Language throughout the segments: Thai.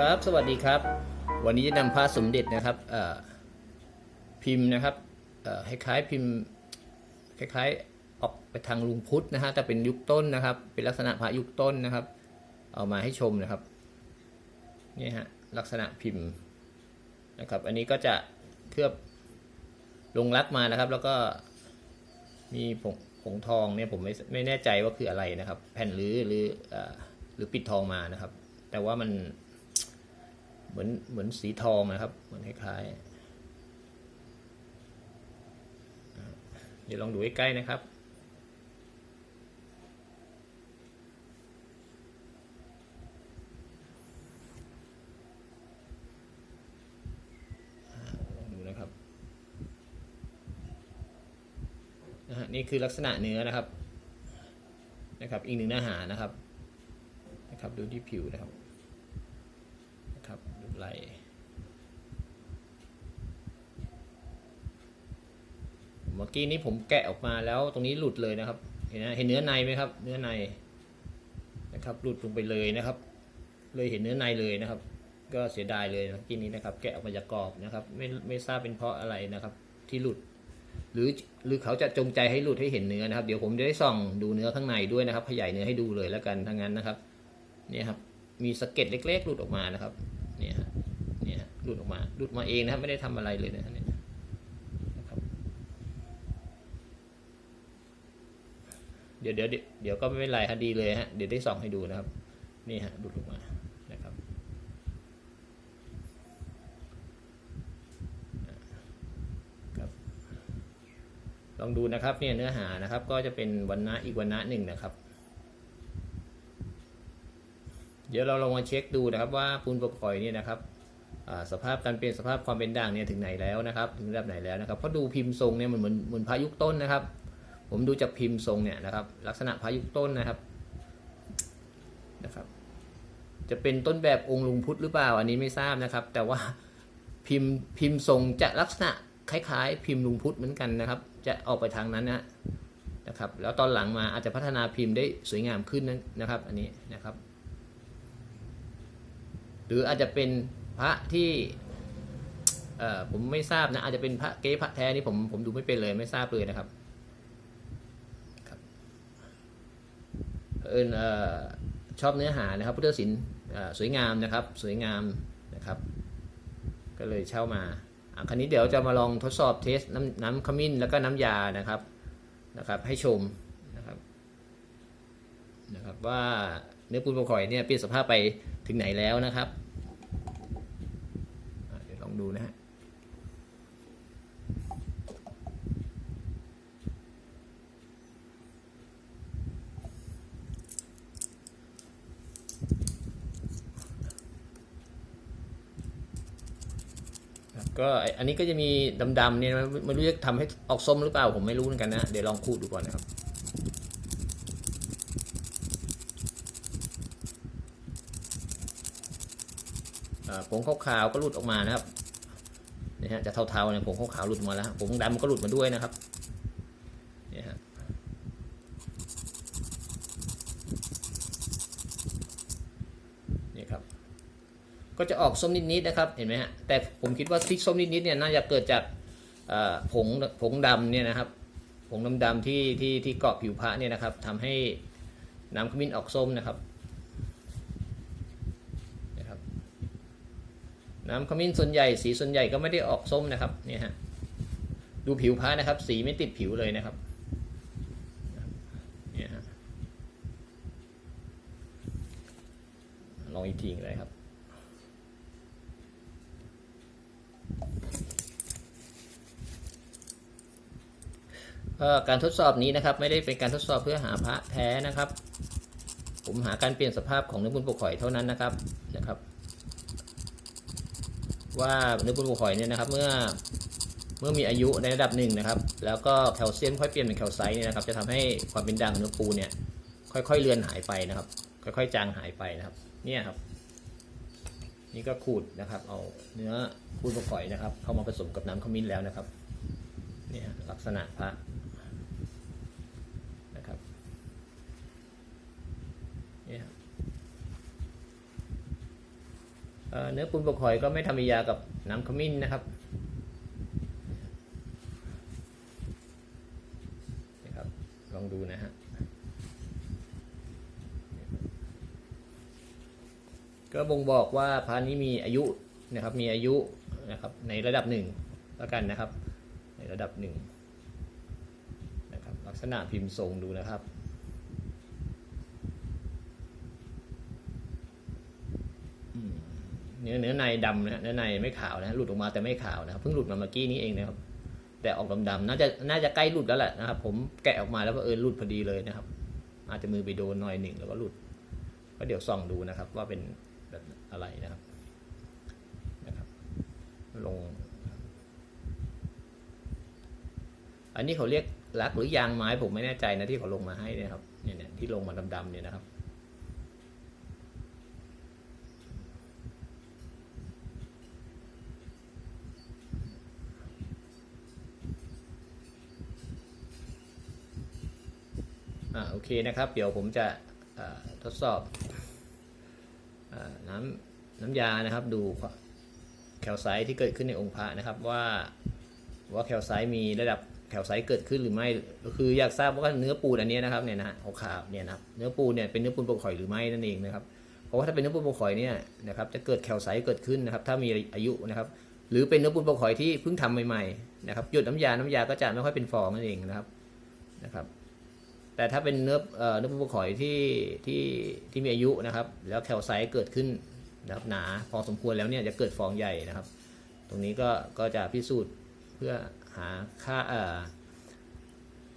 ครับ สวัสดีครับ วันนี้จะนำพระสมเด็จนะครับพิมพ์นะครับคล้ายๆพิมพ์คล้ายๆออกไปทางลุงพุทธนะฮะแต่เป็นยุคต้นนะครับ เป็นลักษณะพระยุคต้นนะครับ เอามาให้ชมนะครับนี่ฮะลักษณะพิมพ์นะครับ อันนี้ก็จะเคลือบลงรักมานะครับ แล้วก็มีผงผงทองเนี่ยผมไม่ไม่แน่ใจว่าคืออะไรนะครับ แผ่นหรือหรือหรือปิดทองมานะครับ แต่ว่ามัน เหมือนเหมือนสีทองนะครับ เหมือนคล้ายๆเดี๋ยวลองดูใกล้ๆนะครับดูนะครับนะฮะนี่คือลักษณะเนื้อนะครับนะครับ อีกหนึ่งเนื้อหานะครับนะครับ ดูที่ผิวนะครับ ไหลเมื่อกี้นี้ผมแกะออกมาแล้วตรงนี้หลุดเลยนะครับ เห็นนะเห็นเนื้อในไหมครับ เนื้อในนะครับหลุดลงไปเลยนะครับ เลยเห็นเนื้อในเลยนะครับ ก็เสียดายเลยเมื่อกี้นี้นะครับ แกะออกมาจากกรอบนะครับ ไม่ไม่ทราบเป็นเพราะอะไรนะครับ ที่หลุด หรือหรือเขาจะจงใจให้หลุดให้เห็นเนื้อนะครับ เดี๋ยวผมจะได้ส่องดูเนื้อข้างในด้วยนะครับขยายเนื้อให้ดูเลยแล้วกันทั้งนั้นนะครับ เนี่ยครับ มีสะเก็ดเล็ก ๆ หลุดออกมานะครับ หลุดออกมาหลุดมาเองนะครับ ไม่ได้ทำอะไรเลยนะเนี่ยนะครับเดี๋ยวเดี๋ยวเดี๋ยวเดี๋ยวก็ไม่เป็นไรฮะดีเลยฮะ เดี๋ยวได้ส่องให้ดูนะครับ นี่ฮะหลุดออกมานะครับ ครับ ลองดูนะครับเนี่ยเนื้อหานะครับ ก็จะเป็นวันนะอีกวันนะหนึ่งนะครับเดี๋ยวเราลองมาเช็คดูนะครับว่าปูนปกคอยเนี่ยนะครับ สภาพการเปลี่ยนสภาพความเป็นด่างเนี่ยถึงไหนแล้วนะครับ ถึงระดับไหนแล้วนะครับเพราะดูพิมพ์ทรงเนี่ยมันเหมือนเหมือนพายุต้นนะครับ ผมดูจากพิมพ์ทรงเนี่ยนะครับ ลักษณะพายุต้นนะครับนะครับ จะเป็นต้นแบบองค์ลุงพุทธหรือเปล่าอันนี้ไม่ทราบนะครับ แต่ว่าพิมพ์พิมพ์ทรงจะลักษณะคล้ายๆ พิมพ์ลุงพุทธเหมือนกันนะครับ จะออกไปทางนั้นนะนะครับ แล้วตอนหลังมาอาจจะพัฒนาพิมพ์ได้สวยงามขึ้นนะครับ อันนี้นะครับ หรืออาจจะเป็น พระที่เอ่อผมไม่ทราบนะ อาจจะเป็นพระเก๊พระแท้นี่ผมผมดูไม่เป็นเลยไม่ทราบเลยนะครับครับเอิญเอ่อชอบเนื้อหานะครับ พุทธศิลป์สวยงามนะครับ สวยงามนะครับ ก็เลยเช่ามาอะคราวนี้เดี๋ยวจะมาลองทดสอบเทสน้ำน้ำขมิ้นแล้วก็น้ำยานะครับนะครับ ให้ชมนะครับนะครับว่าเนื้อปูนปลาข่อยเนี่ยเปลี่ยนสภาพไปถึงไหนแล้วนะครับ ดูนะฮะก็ไออันนี้ก็จะมีดำๆเนี่ยไม่รู้จะทำให้ออกส้มหรือเปล่าผมไม่รู้เหมือนกันนะ เดี๋ยวลองขูดดูก่อนนะครับผงขาวๆก็หลุดออกมานะครับ นี่ฮะจะเทาๆเนี่ยผงขาวๆหลุดมาแล้วผงดำก็หลุดมาด้วยนะครับเนี่ยฮะนี่ครับ ก็จะออกส้มนิดๆนะครับ เห็นไหมฮะ แต่ผมคิดว่าที่ส้มนิดๆเนี่ยน่าจะเกิดจากผงผงดำเนี่ยนะครับ ผงดำๆที่ที่ที่เกาะผิวพระเนี่ยนะครับทำให้น้ำขมิ้นออกส้มนะครับ น้ำขมิ้นส่วนใหญ่สีส่วนใหญ่ก็ไม่ได้ออกส้มนะครับเนี่ยฮะดูผิวพระนะครับ สีไม่ติดผิวเลยนะครับเนี่ยฮะลองอีกทีเลยครับการทดสอบนี้นะครับ ไม่ได้เป็นการทดสอบเพื่อหาพระแท้นะครับ ผมหาการเปลี่ยนสภาพของเนื้อบุญปกข่อยเท่านั้นนะครับ ว่าเนื้อปูนปูหอยเนี่ยนะครับ เมื่อเมื่อมีอายุในระดับหนึ่งนะครับ แล้วก็แคลเซียมค่อยเปลี่ยนเป็นแคลไซต์เนี่ยนะครับ จะทำให้ความเป็นด่างของเนื้อปูเนี่ย ค่อยๆเลือนหายไปนะครับ ค่อยๆจางหายไปนะครับ เนี่ยครับ นี่ก็ขูดนะครับ เอาเนื้อปูนปูหอยนะครับ เข้ามาผสมกับน้ำขมิ้นแล้วนะครับ เนี่ยลักษณะพระนะครับ เนื้อปูนปกหอยก็ไม่ทำยากับน้ำขมิ้นนะครับนะครับ ลองดูนะฮะก็บ่งบอกว่าพระนี้มีอายุนะครับ มีอายุนะครับในระดับหนึ่งแล้วกันนะครับ ในระดับหนึ่งนะครับ ลักษณะพิมพ์ทรงดูนะครับ อืม เนื้อเนื้อในดำนะเนื้อในไม่ขาวนะหลุดออกมาแต่ไม่ขาวนะครับเพิ่งหลุดมาเมื่อกี้นี้เองนะครับ แต่ออกดำๆน่าจะน่าจะใกล้หลุดแล้วแหละนะครับ ผมแกะออกมาแล้วก็เออหลุดพอดีเลยนะครับ อาจจะมือไปโดนหน่อยหนึ่งแล้วก็หลุดก็เดี๋ยวส่องดูนะครับ ว่าเป็นแบบอะไรนะครับนะครับ ลง อันนี้เขาเรียกลักหรือยางไม้ผมไม่แน่ใจนะที่เขาลงมาให้นยครับเนี่ยที่ลงมาดำๆเนี่ยนะครับ อ่าโอเคนะครับ เดี๋ยวผมจะทดสอบอน้ำน้ำยานะครับดูแคลไซต์ที่เกิดขึ้นในองค์พระนะครับว่าว่าแคลไซต์มีระดับแคลไซต์เกิดขึ้นหรือไม่ก็คืออยากทราบว่าเนื้อปูนอันนี้นะครับเนี่ยนะขาวๆเนี่ยนะครับเนื้อปูนเนี่ยเป็นเนื้อปูนปกข่อยหรือไม่นั่นเองนะครับเพราะว่าถ้าเป็นเนื้อปูนปกข่อยเนี่ยนะครับจะเกิดแคลไซต์เกิดขึ้นนะครับถ้ามีอายุนะครับหรือเป็นเนื้อปูนปกข่อยที่เพิ่งทำใหม่ๆนะครับหยดน้ำยาน้ำยาก็จะไม่ค่อยเป็นฟองนั่นเองนะครับนะครับ แต่ถ้าเป็นเนื้อเนื้อปูขอยที่ที่ที่มีอายุนะครับ แล้วแคลไซต์เกิดขึ้นนะครับหนาพอสมควรแล้วเนี่ยจะเกิดฟองใหญ่นะครับ ตรงนี้ก็ก็จะพิสูจน์เพื่อหาค่า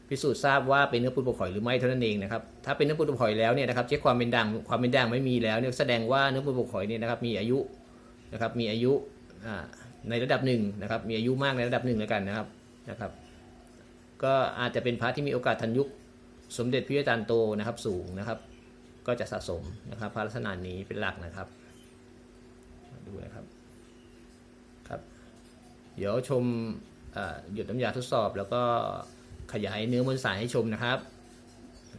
พิสูจน์ทราบว่าเป็นเนื้อปูนปกข่อยหรือไม่เท่านั้นเองนะครับถ้าเป็นเนื้อปูนปกข่อยแล้วเนี่ยนะครับเช็คความเป็นด่างความเป็นด่างไม่มีแล้วเนี่ยแสดงว่าเนื้อปูนปกข่อยเนี่ยนะครับมีอายุนะครับมีอายุในระดับหนึ่งนะครับมีอายุมากในระดับหนึ่งแล้วกันนะครับนะครับ ก็อาจจะเป็นพระที่มีโอกาสทันยุค สมเด็จพระอาจารย์โตนะครับสูงนะครับ ก็จะสะสมนะครับพระลักษณะนี้เป็นหลักนะครับดูนะครับครับ เดี๋ยวชมหยุดน้ำยาทดสอบแล้วก็ขยายเนื้อมวลสายให้ชมนะครับ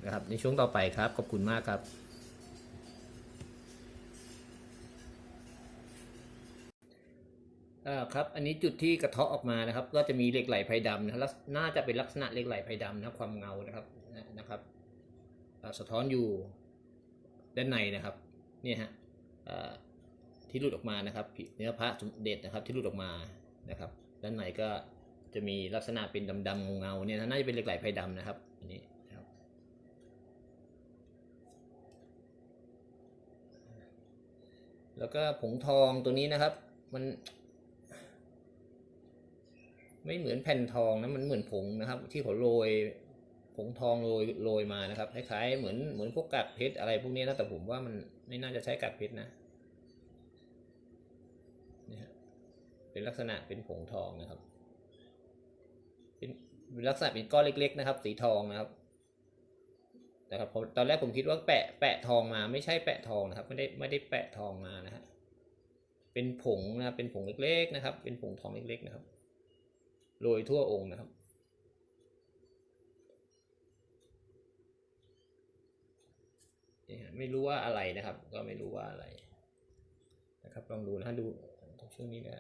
นะครับ ในช่วงต่อไปครับขอบคุณมากครับ ครับ อันนี้จุดที่กระเทาะออกมานะครับ ก็จะมีเหล็กไหลไพดำนะครับลักษน่าจะเป็นลักษณะเหล็กไหลไพดำนะความเงานะครับ สะท้อนอยู่ด้านในนะครับเนี่ยฮะที่หลุดออกมานะครับเนื้อพระสมเด็จนะครับที่หลุดออกมานะครับ ด้านในก็จะมีลักษณะเป็นดำๆเงาๆเนี่ยนะน่าจะเป็นเหล็กไหลไพดำนะครับอันนี้นะครับแล้วก็ผงทองตัวนี้นะครับมัน ไม่เหมือนแผ่นทองนะมันเหมือนผงนะครับ ที่เขาโรย ผงทองโรยโรยมานะครับคล้ายๆเหมือนเหมือนพวกกากเพชรอะไรพวกนี้นะแต่ผมว่ามันไม่น่าจะใช้กากเพชรนะเนี่ยฮะเป็นลักษณะเป็นผงทองนะครับ เป็นลักษณะเป็นก้อนเล็ก ๆ นะครับ สีทองนะครับนะครับผมตอนแรกผมคิดว่าแปะแปะทองมาไม่ใช่แปะทองนะครับ ไม่ได้ไม่ได้แปะทองมานะฮะเป็นผงนะครับเป็นผงเล็กๆนะครับ เป็นผงทองเล็กๆนะครับโรยทั่วองค์นะครับ นี่ฮะไม่รู้ว่าอะไรนะครับ ก็ไม่รู้ว่าอะไร นะครับลองดูนะฮะดูช่วงนี้นะ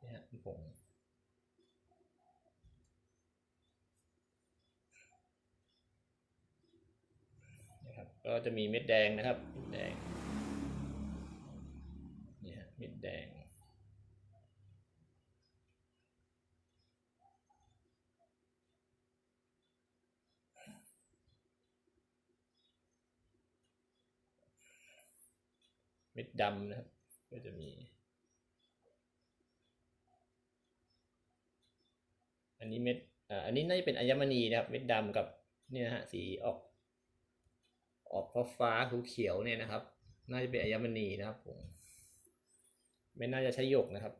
นี่ฮะผงนะครับก็จะมีเม็ดแดงนะครับเม็ดแดงนี่ฮะเม็ดแดง เม็ดดำนะครับ ก็จะมี อันนี้เม็ดอ่าอันนี้น่าจะเป็นอัญมณีนะครับ เม็ดดำกับเนี่ยนะฮะสีออก ออกฟ้าฟ้าเขียวเนี่ยนะครับ น่าจะเป็นอัญมณีนะครับผมไม่น่าจะใช้หยกนะครับ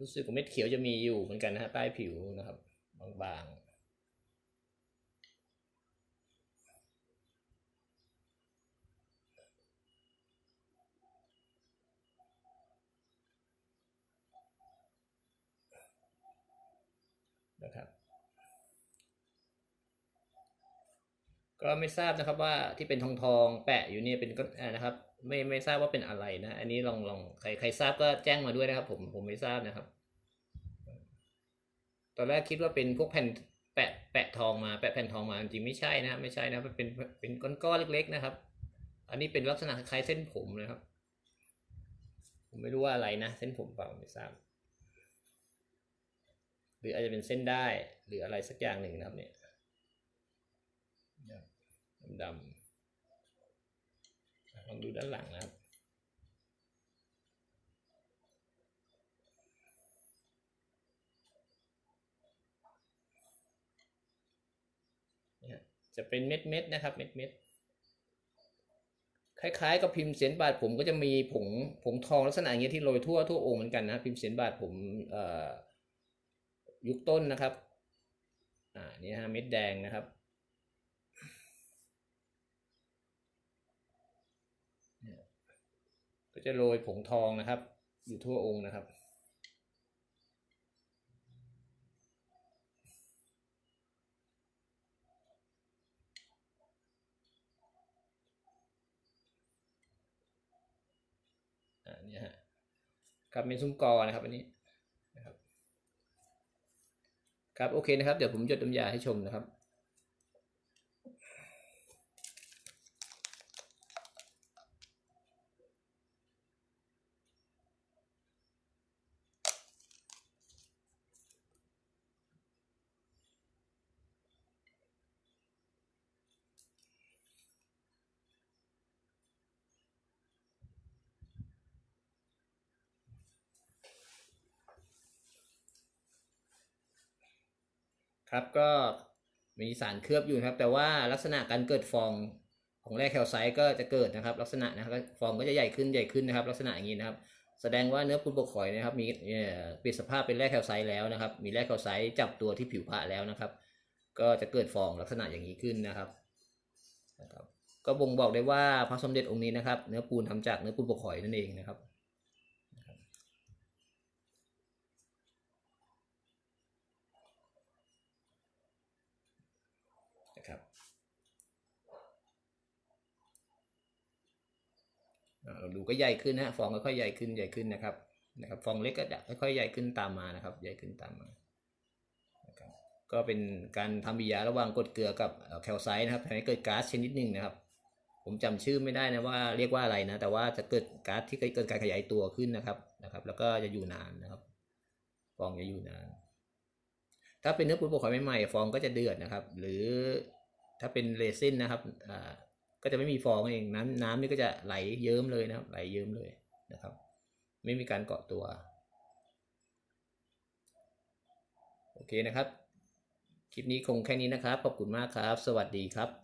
รู้สึกว่าเม็ดเขียวจะมีอยู่เหมือนกันนะฮะใต้ผิวนะครับ บางๆ ก็ไม่ทราบนะครับว่าที่เป็นทองทองแปะอยู่เนี่ยเป็นก็อ่านะครับ ไม่ไม่ทราบว่าเป็นอะไรนะ อันนี้ลองลองใครใครทราบก็แจ้งมาด้วยนะครับ ผมผมไม่ทราบนะครับ ตอนแรกคิดว่าเป็นพวกแผ่นแปะแปะทองมาแปะแผ่นทองมาจริงไม่ใช่นะไม่ใช่นะมันเป็นเป็นก้อนๆเล็ก ๆ นะครับ อันนี้เป็นลักษณะคล้ายเส้นผมนะครับ ผมไม่รู้ว่าอะไรนะ เส้นผมเปล่าไม่ทราบหรืออาจจะเป็นเส้นได้หรืออะไรสักอย่างหนึ่งนะครับเนี่ย ดำลองดูด้านหลังนะครับจะเป็นเม็ดเม็ดๆนะครับ เม็ดเม็ดๆคล้ายๆ กับพิมพ์เสียนบาทผมก็จะมีผงผงทองลักษณะอย่างเงี้ยที่โรยทั่วทั่วองค์เหมือนกันนะพิมพ์เสียนบาทผมยุคต้นนะครับ อ่านี่ฮะเม็ดแดงนะครับเนี่ยก็ จะโรยผงทองนะครับ อยู่ทั่วองค์นะครับอ่านี่ฮะครับเป็นซุ้มกอนะครับ อันนี้นะครับ ครับโอเคนะครับ เดี๋ยวผมหยดน้ำยาให้ชมนะครับ ครับก็มีสารเคลือบอยู่นะครับ แต่ว่าลักษณะการเกิดฟองของแร่แคลไซต์ก็จะเกิดนะครับ ลักษณะนะครับฟองก็จะใหญ่ขึ้นใหญ่ขึ้นนะครับ ลักษณะอย่างนี้นะครับ แสดงว่าเนื้อปูนบกข่อยนะครับ มีเอ่อเปลี่ยนสภาพเป็นแร่แคลไซต์แล้วนะครับ มีแร่แคลไซต์จับตัวที่ผิวพระแล้วนะครับ ก็จะเกิดฟองลักษณะอย่างนี้ขึ้นนะครับนะครับ ก็บ่งบอกได้ว่าพระสมเด็จองค์นี้นะครับ เนื้อปูนทำจากเนื้อปูนบกข่อยนั่นเองนะครับ นะครับราดูก็ใหญ่ขึ้นนะฟองก็ค่อยๆใหญ่ขึ้นใหญ่ขึ้นนะครับนะครับ ฟองเล็กก็จะค่อยๆใหญ่ขึ้นตามมานะครับ ใหญ่ขึ้นตามมานะครับก็เป็นการทำบิยาระหว่างกรดเกลือกับแคลไซต์นะครับทำให้เกิดก๊าซชนิดหนึ่งนะครับ ผมจำชื่อไม่ได้นะว่าเรียกว่าอะไรนะ แต่ว่าจะเกิดก๊าซที่เกิดการขยายตัวขึ้นนะครับนะครับ แล้วก็จะอยู่นานนะครับ ฟองจะอยู่นาน ถ้าเป็นเนื้อปูนบกข่อยใหม่ๆฟองก็จะเดือดนะครับ หรือถ้าเป็นเรซินนะครับอ่าก็จะไม่มีฟองเองน้ำน้ำนี่ก็จะไหลเยิ้มเลยนะครับ ไหลเยิ้มเลยนะครับ ไม่มีการเกาะตัวโอเคนะครับ คลิปนี้คงแค่นี้นะครับ ขอบคุณมากครับ สวัสดีครับ